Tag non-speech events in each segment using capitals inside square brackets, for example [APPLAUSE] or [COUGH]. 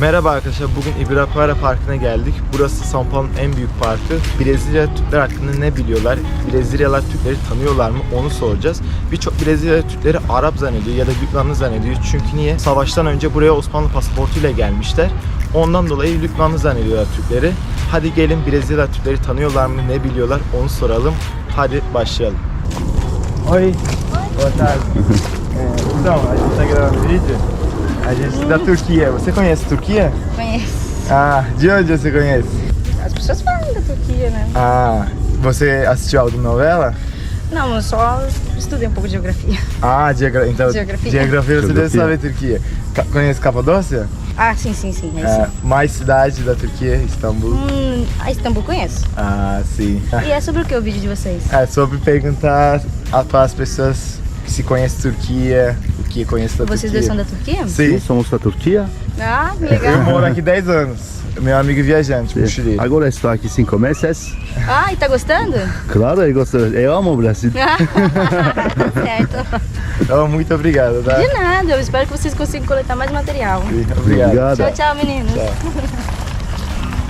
Merhaba arkadaşlar. Bugün Ibirapuera Parkı'na geldik. Burası São Paulo'nun en büyük parkı. Brezilya Türkler hakkında ne biliyorlar? Brezilyalılar Türkleri tanıyorlar mı? Onu soracağız. Birçok Brezilya Türkleri Arap zannediyor ya da Lübnanlı zannediyor. Çünkü niye? Savaştan önce buraya Osmanlı pasaportuyla gelmişler. Ondan dolayı Lübnanlı zannediyorlar Türkleri. Hadi gelin Brezilya Türkleri tanıyorlar mı? Ne biliyorlar? Onu soralım. Hadi başlayalım. Oi. Boa tarde. Então, a gente tá gravando vídeo. A gente da Turquia. Você conhece Turquia? Conheço. Ah, de onde você conhece? As pessoas falam da Turquia, né? Ah, você assistiu alguma novela? Não, eu só estudei um pouco de geografia. Ah, geogra então, Geografia. geografia você deve saber Turquia. Ca- conhece Capadócia? Ah, sim, sim, sim. É É, mais cidade da Turquia, Istambul. Hum, a Istambul conheço. Ah, sim. E é sobre o que o vídeo de vocês? É sobre perguntar para as pessoas que se conhecem Turquia, o que conhece da Vocês dois Turquia. são da Turquia? Sim. Somos da Turquia. Ah, que Eu legal. moro aqui 10 anos. Meu amigo viajante, mochileiro. Agora estou aqui cinco meses. Ah, e tá gostando? Claro, eu gosto. Eu amo o Brasil. [LAUGHS] tá certo. Então, muito obrigado, tá? De nada, eu espero que vocês consigam coletar mais material. Obrigado. Obrigado. Tchau, tchau, meninos.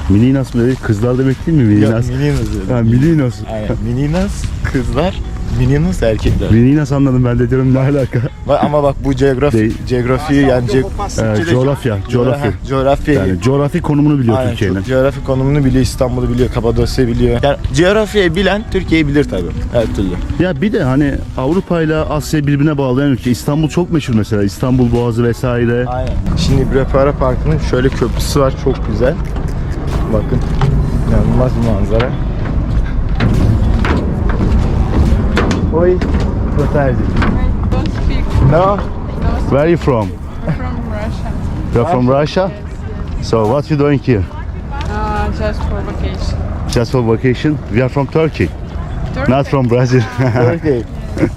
Meninas mı dedik? Kızlar demek değil mi? Meninas. meninas. Ha, meninas. Aynen. Meninas, kızlar, meninos erkekler. Meninas anladım ben de diyorum ne alaka? Bak- Ama bak bu coğrafi, Değil. coğrafi yani ce- Ee, coğrafya, coğrafya. Ha, coğrafya. Yani coğrafi konumunu biliyor Aynen, Türkiye'nin. çok coğrafi konumunu biliyor, İstanbul'u biliyor, Kapadosya'yı biliyor. Yani coğrafyayı bilen Türkiye'yi bilir tabii. Her türlü. Ya bir de hani Avrupa ile Asya birbirine bağlayan ülke. İstanbul çok meşhur mesela. İstanbul Boğazı vesaire. Aynen. Şimdi Brepara Parkı'nın şöyle köprüsü var, çok güzel. Bakın, inanılmaz bir manzara. Oi, boa tarde. don't speak No, Where are you from? from Russia. You're from Russia? So what you doing here? Uh, just for vacation. Just for vacation? We are from Turkey, Turkey not from Brazil. [LAUGHS] Turkey. is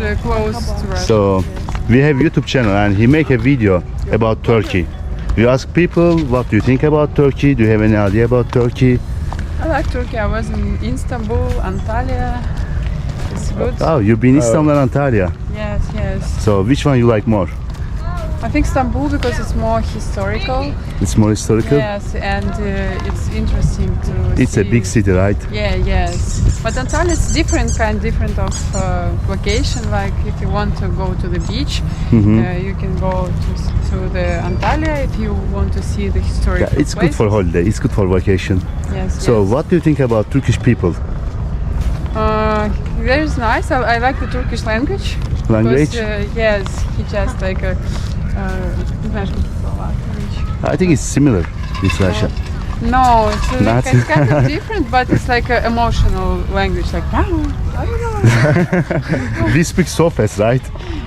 uh, close to [LAUGHS] Russia. So we have YouTube channel and he make a video about Turkey. We ask people what do you think about Turkey? Do you have any idea about Turkey? I like Turkey. I was in Istanbul, Antalya. It's good. Oh, you've been Istanbul and Antalya. Yes, yes. So which one you like more? I think Istanbul because it's more historical. It's more historical. Yes, and uh, it's interesting to. It's a big city, right? Yeah, yes. But Antalya is different kind, different of uh, vacation. Like if you want to go to the beach, Mhm. uh, you can go to, to the Antalya. If you want to see the historical Yeah, it's good for holiday. It's good for vacation. Yes. So yes. what do you think about Turkish people? Uh, very nice. I, I like the Turkish language. Language? Because, uh, yes, he just like a. Uh, не знаю, что это слово. I think it's similar with Russia. no, it's, uh, Not? like, it's kind of different, [LAUGHS] but it's like an emotional language. Like, we speak [LAUGHS] so fast, right?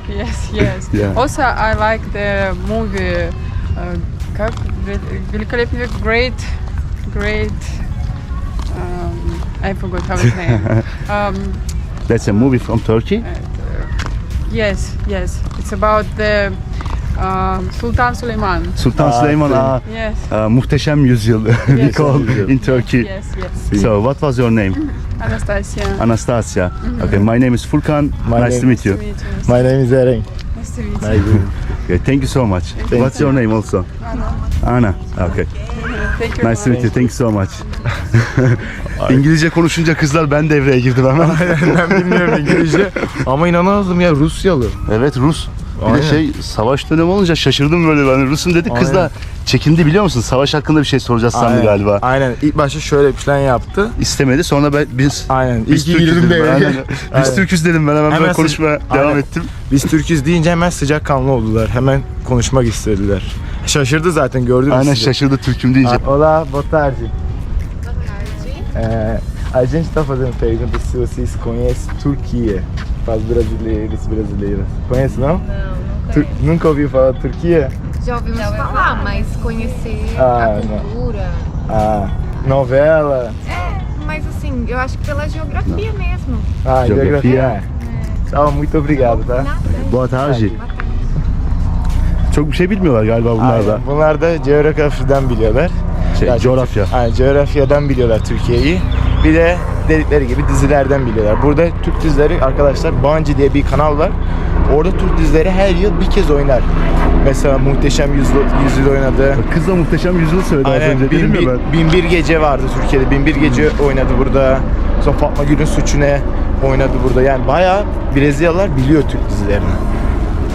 yes, yes. [LAUGHS] Yeah. Also, I like the movie. Uh, как Ве- великолепный век, great, great. Um, I forgot how it's name. um, That's a movie from Turkey. yes, yes. It's about the um, Sultan Süleyman. Sultan Ah, Süleyman ah, Yes. uh, Muhteşem Yüzyıl [LAUGHS] we Yes. call in Turkey. Yes, yes. So what was your name? [LAUGHS] Anastasia. Anastasia. Okay, my name is Furkan. My nice name to meet you. Nice to meet you. My name is Eren. Nice to meet you. Okay, thank you so much. What's your name also? Ana. Okay. Thank you. Nice to meet you. Thank you so much. [LAUGHS] İngilizce konuşunca kızlar ben devreye girdim hemen. ben bilmiyorum İngilizce ama inanamazdım ya Rusyalı. evet Rus. Bir Aynen. de şey savaş dönemi olunca şaşırdım böyle ben Rus'um dedik kız da çekindi biliyor musun? Savaş hakkında bir şey soracağız sandı Aynen. galiba. Aynen. İlk başta şöyle bir plan yaptı. İstemedi sonra ben, biz Aynen. biz İlk Türk'üz girdim dedim. de. ben, aynen. Biz Aynen. Türk'üz dedim ben hemen, Hemen böyle konuşmaya devam ettim. Biz Türk'üz deyince hemen sıcakkanlı oldular. Hemen konuşmak istediler. Şaşırdı zaten gördünüz Aynen siz de. şaşırdı Türk'üm deyince. Olá, boa tarde. É, a gente está fazendo pergunta se vocês conhecem Turquia para os brasileiros e brasileiras. Conhece não? Não, não Tur- nunca ouviu falar de Turquia? Já ouvimos falar, mas conhecer Ah, a não. cultura. A novela, É, mas assim, eu acho que pela geografia mesmo. a Geografia. geografia. Tá, muito obrigado, tá? Nada. Boa tarde. Çok bir şey bilmiyorlar galiba bunlar da. Bunlar da coğrafyadan biliyorlar. Şey, çok- coğrafya. Aynen, coğrafyadan biliyorlar Türkiye'yi. Bir de dedikleri gibi dizilerden biliyorlar. Burada Türk dizileri arkadaşlar Bancı diye bir kanal var. Orada Türk dizileri her yıl bir kez oynar. Mesela Muhteşem Yüzyıl, Yüzyıl oynadı. Kız da muhteşem yüzyıl söyledi az Aynen önce bin, dedim ya ben. bin bir gece vardı Türkiye'de. Bin bir gece oynadı burada. Sonra Fatma Gül'ün Suçu Ne oynadı burada. Yani bayağı Brezilyalılar biliyor Türk dizilerini.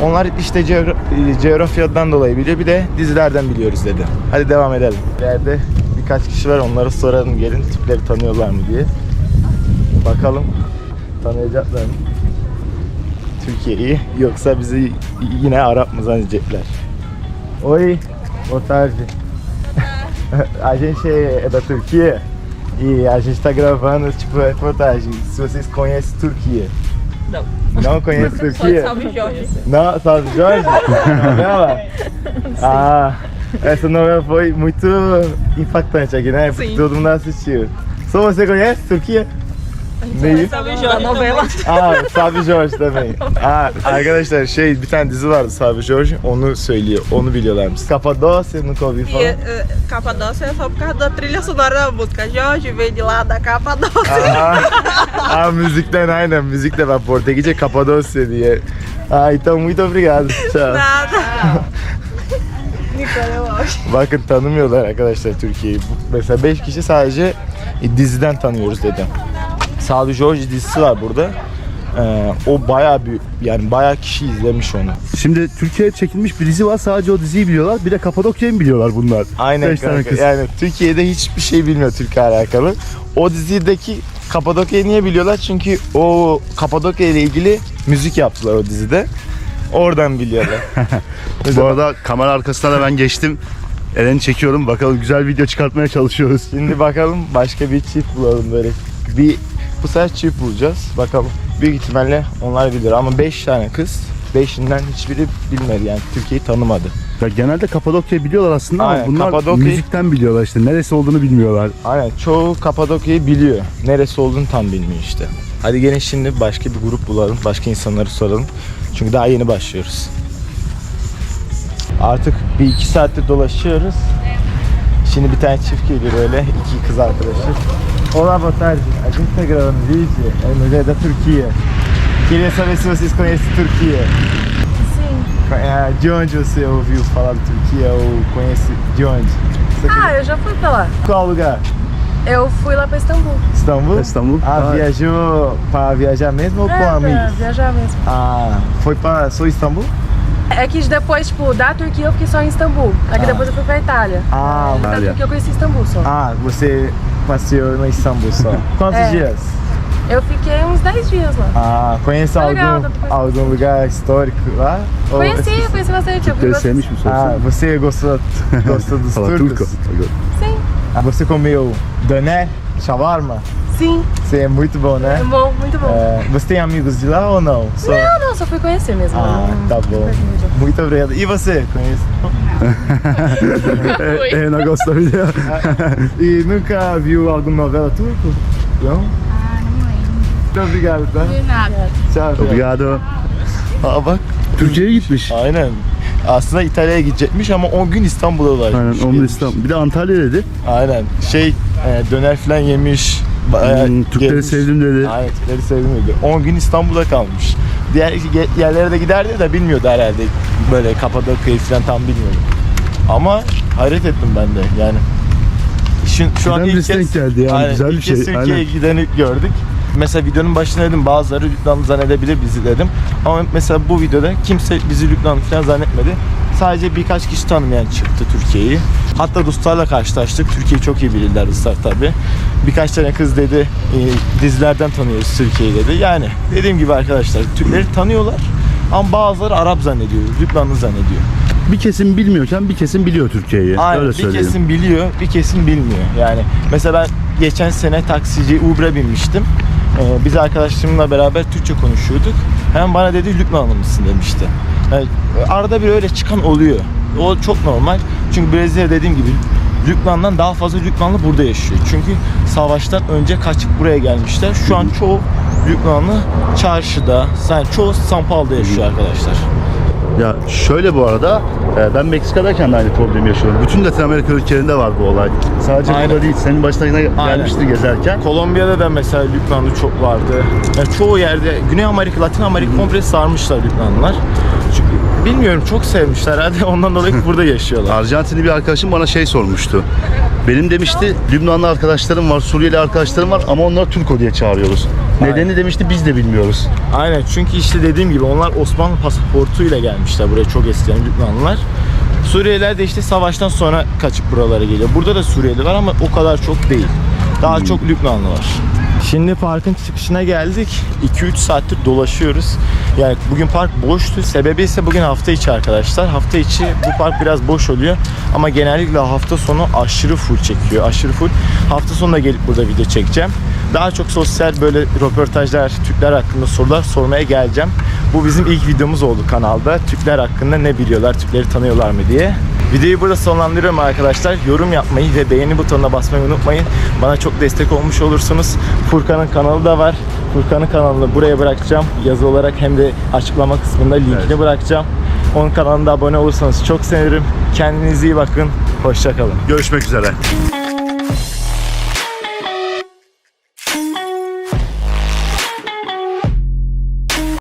Onlar işte coğra- e, coğrafyadan dolayı biliyor. Bir de dizilerden biliyoruz dedi. Hadi devam edelim. İleride birkaç kişi var. Onlara soralım gelin tipleri tanıyorlar mı diye. Bakalım tanıyacaklar mı? Türkiye'yi yoksa bizi yine Arap mı zannedecekler? Oi, boa tarde. [LAUGHS] A gente é da Turquia e a gente tá gravando tipo reportagem. Se vocês conhecem Turquia. Não. Não conhece Turquia? Salve Jorge. Não, Salve Jorge? novela? Ah, essa novela foi muito impactante aqui, né? Porque Sim. todo mundo assistiu. Só você conhece Turquia? Neyi? Jorge. novela. Aa Sabi George também. Aa, arkadaşlar şey bir tane dizi vardı Sabi George onu söylüyor. Onu biliyorlarmış. Capadócia nunca ouvi E eh, Capadócia é só por causa da trilha sonora da música. Jorge veio de lá da Capadócia. Aa, aa, müzikten aynen müzik de var Portekizce Capadócia diye. Aa, então muito obrigado. Tchau. Nada. Bakın tanımıyorlar arkadaşlar Türkiye'yi. Mesela 5 kişi sadece e, diziden tanıyoruz dedi. Sabi George dizisi var burada. Ee, o bayağı bir yani bayağı kişi izlemiş onu. Şimdi Türkiye'ye çekilmiş bir dizi var sadece o diziyi biliyorlar. Bir de Kapadokya'yı mı biliyorlar bunlar? Aynen Beş tane kız. Yani Türkiye'de hiçbir şey bilmiyor Türkiye alakalı. O dizideki Kapadokya'yı niye biliyorlar? Çünkü o Kapadokya ile ilgili müzik yaptılar o dizide. Oradan biliyorlar. [LAUGHS] Bu arada kamera arkasına da ben geçtim. Eren'i çekiyorum. Bakalım güzel video çıkartmaya çalışıyoruz. Şimdi bakalım başka bir çift bulalım böyle. Bir bu sefer çift bulacağız. Bakalım. Büyük ihtimalle onlar bilir ama 5 tane kız. Beşinden hiçbiri bilmedi yani Türkiye'yi tanımadı. Ya genelde Kapadokya'yı biliyorlar aslında Aynen, ama bunlar Kapadokya'yı- müzikten biliyorlar işte. Neresi olduğunu bilmiyorlar. Aynen çoğu Kapadokya'yı biliyor. Neresi olduğunu tam bilmiyor işte. Hadi gelin şimdi başka bir grup bulalım. Başka insanları soralım. Çünkü daha yeni başlıyoruz. Artık bir iki saattir dolaşıyoruz. Şimdi bir tane çift geliyor öyle. iki kız arkadaşı. Olá, boa tarde. A gente tá gravando vídeo é no Dia da Turquia. Queria saber se vocês conhecem Turquia. Sim. É, De onde você ouviu falar de Turquia ou conhece de onde? Você Ah, eu já fui pra lá. Qual lugar? Eu fui lá pra Istambul. Istambul? İstanbul. Ah, Aa, viajou pra viajar mesmo ou É, com pra amigos? viajar mesmo. Ah, foi pra. Sou Istambul? É que depois, tipo, da Turquia eu fiquei só em Istambul. Aí que Ah. depois eu fui pra Itália. Ah, Da Itália. Turquia eu conheci Istambul só. Ah, você passeou no Istambul só. [LAUGHS] Quantos É. dias? Eu fiquei uns 10 dias lá. Ah, conhece algum, algum lugar histórico lá? Ou- Conheci, conheci bastante. Sevmiş mi Ah, você gostou, gostou dos [LAUGHS] Fala turcos? turco. Sim, Ah, você comeu doner, shawarma? sim. Você é muito bom, né? É bom, muito bom. É, você tem amigos de lá ou não? Só- Não, não, só fui conhecer mesmo. Ah, Não- tá bom. Muito obrigado. E você? Conhece? E- Eren Agos'ta video. E nunca viu alguma novela turco? Não? Ah, não lembro. Muito obrigado, tá? De nada. Tchau. tchau. Obrigado. Aa bak. Türkiye'ye gitmiş. Aynen. Aslında İtalya'ya gidecekmiş ama 10 gün İstanbul'a ulaşmış. Aynen onun Gelmiş. İstanbul. Bir de Antalya dedi. Aynen. Şey e, döner falan yemiş. bayağı Hmm, Türkleri gezmiş. sevdim dedi. Aynen Türkleri sevdim dedi. 10 gün İstanbul'da kalmış. Diğer ye- yerlere de giderdi de bilmiyordu herhalde. Böyle Kapadokya'yı falan tam bilmiyordu. Ama hayret ettim ben de yani. Şu, şu an ilk birisi kez, denk geldi yani, aynen, güzel bir ilk kez şey, Türkiye'ye aynen. gideni gördük. Mesela videonun başına dedim bazıları Lübnanlı zannedebilir bizi dedim. Ama mesela bu videoda kimse bizi Lübnanlı falan zannetmedi. Sadece birkaç kişi tanımayan çıktı Türkiye'yi. Hatta Ruslarla karşılaştık. Türkiye'yi çok iyi bilirler Ruslar tabi. Birkaç tane kız dedi e, dizilerden tanıyoruz Türkiye'yi dedi. Yani dediğim gibi arkadaşlar Türkleri tanıyorlar. Ama bazıları Arap zannediyor, Lübnanlı zannediyor. Bir kesim bilmiyorken bir kesim biliyor Türkiye'yi. Aynen Öyle bir söyleyelim. kesim biliyor, bir kesim bilmiyor. Yani mesela ben geçen sene taksici Uber'e binmiştim. Ee, biz arkadaşlarımla beraber Türkçe konuşuyorduk. Hemen bana dedi Lübnanlı mısın demişti. Yani arada bir öyle çıkan oluyor. O çok normal. Çünkü Brezilya dediğim gibi Lübnan'dan daha fazla Lübnanlı burada yaşıyor. Çünkü savaştan önce kaçıp buraya gelmişler. Şu an çoğu Lübnanlı çarşıda, yani çoğu São Paulo'da yaşıyor arkadaşlar. Ya şöyle bu arada e, ben Meksika'dayken de aynı problemi yaşıyorum. Bütün Latin Amerika ülkelerinde var bu olay. Sadece Aynen. burada değil. Senin Aynen. gelmiştir gezerken. Kolombiya'da da mesela Lübnanlı çok vardı. Yani çoğu yerde Güney Amerika, Latin Amerika komple sarmışlar Lübnanlılar. Bilmiyorum çok sevmişler herhalde ondan dolayı [LAUGHS] burada yaşıyorlar. Arjantinli bir arkadaşım bana şey sormuştu. Benim demişti Lübnanlı arkadaşlarım var, Suriyeli arkadaşlarım var ama onları Turko diye çağırıyoruz. Nedeni demişti biz de bilmiyoruz. Aynen çünkü işte dediğim gibi onlar Osmanlı pasaportuyla gelmişler buraya çok eskiden Lübnanlılar. Suriyeliler de işte savaştan sonra kaçıp buralara geliyor. Burada da Suriyeli var ama o kadar çok değil. Daha çok Lübnanlı var. Şimdi parkın çıkışına geldik. 2-3 saattir dolaşıyoruz. Yani bugün park boştu. Sebebi ise bugün hafta içi arkadaşlar. Hafta içi bu park biraz boş oluyor. Ama genellikle hafta sonu aşırı full çekiyor. Aşırı full. Hafta sonu da gelip burada video çekeceğim. Daha çok sosyal böyle röportajlar, Türkler hakkında sorular sormaya geleceğim. Bu bizim ilk videomuz oldu kanalda. Türkler hakkında ne biliyorlar, Türkleri tanıyorlar mı diye. Videoyu burada sonlandırıyorum arkadaşlar. Yorum yapmayı ve beğeni butonuna basmayı unutmayın. Bana çok destek olmuş olursunuz. Furkan'ın kanalı da var. Furkan'ın kanalını buraya bırakacağım. Yazı olarak hem de açıklama kısmında linkini Evet. bırakacağım. Onun kanalına abone olursanız çok sevinirim. Kendinize iyi bakın. Hoşçakalın. Görüşmek üzere.